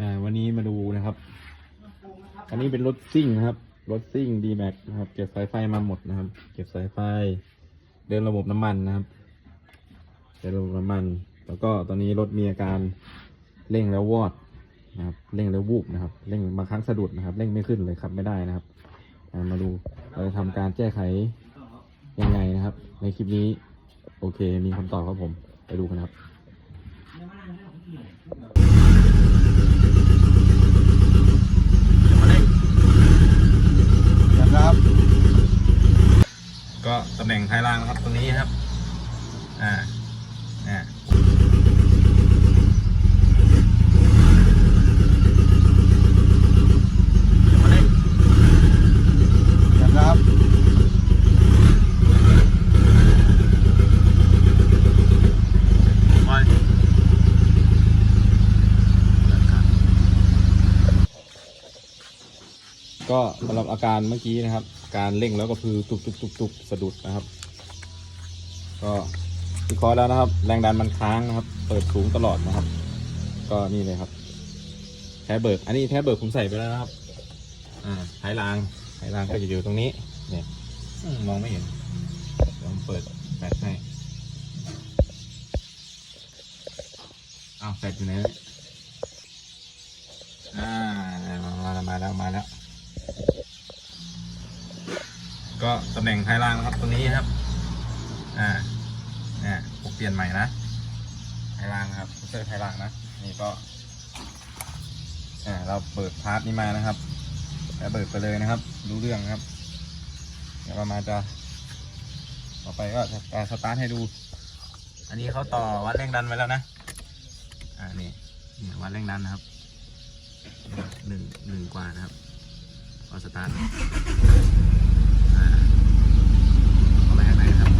อ่าวันนี้มาดูนะครับ อันนี้เป็นรถซิ่งนะครับ รถซิ่งดีแม็กนะครับ เก็บสายไฟมาหมดนะครับ เก็บสายไฟ เดินระบบน้ำมันนะครับ เดินระบบน้ำมัน แล้วก็ตอนนี้รถมีอาการเร่งแล้ววอดนะครับ เร่งแล้ววูบนะครับ เร่งบางครั้งสะดุดนะครับ เร่งไม่ขึ้นเลยครับไม่ได้นะครับ มาดูเราจะทำการแก้ไขยังไงนะครับ ในคลิปนี้ โอเค มีคำตอบครับผม ไปดูกันครับ ก็ตำ แหน่งท้ายรางนะครับตรงนี้ครับ อ่าอ่านะครับก็สำหรับอาการเมื่อกี้นะครับ การเร่งแล้วก็คือตุบตุบตุบตุบสะดุดนะครับ ก็วิเคราะห์แล้วนะครับ แรงดันมันค้างนะครับ เปิดสูงตลอดนะครับ ก็นี่เลยครับ แท้เบิกอันนี้แท้เบิกผมใส่ไปแล้วนะครับ อ่าท้ายรางท้ายรางก็จะอยู่ตรงนี้เนี่ยอมองไม่เห็นเดี๋ยวผมเปิดแฟลชให้อ้าวแฟลชอยู่ไหนเนี่ยอ่ามาแล้วมาแล้วมาแล้ว ก็ตำแหน่งท้ายรางนะครับตรงนี้ครับ อ่าเนี่ยผมเปลี่ยนใหม่นะท้ายรางนะครับเสื้อท้ายรางนะนี่ก็อ่าเราเปิดพาร์ทนี้มานะครับแล้วเปิดไปเลยนะครับ รู้เรื่องครับเดี๋ยวเรามาณจะต่อไปก็จะสตาร์ทให้ดู อันนี้เขาต่อวัดแรงดันไว้แล้วนะอ่านี่นี่วัดแรงดันนะครับหนึ่งหนึ่งกว่านะครับพอสตาร์ท อ่าเข้าไปข้างในครับ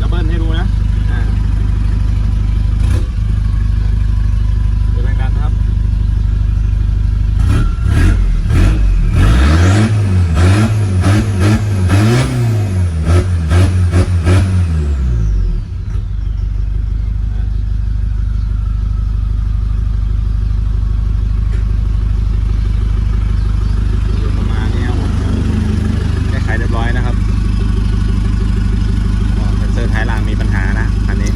ดับเบิลให้ดูนะ อ่าดูแรงดันนะครับ อยู่ประมาณนี้ครับผมแก้ไขเรียบร้อยนะครับก็เป็นเซอร์ท้ายรางมีปัญหานะคันนี้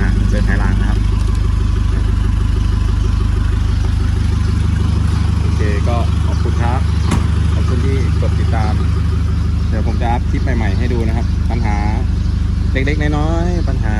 อ่าเป็นเซอร์ท้ายรางนะครับ โอเคก็ขอบคุณครับ ขอบคุณที่กดติดตาม เดี๋ยวผมจะอัพ คลิปใหม่ ๆ ให้ดูนะครับ ปัญหาเล็กๆน้อยๆปัญหา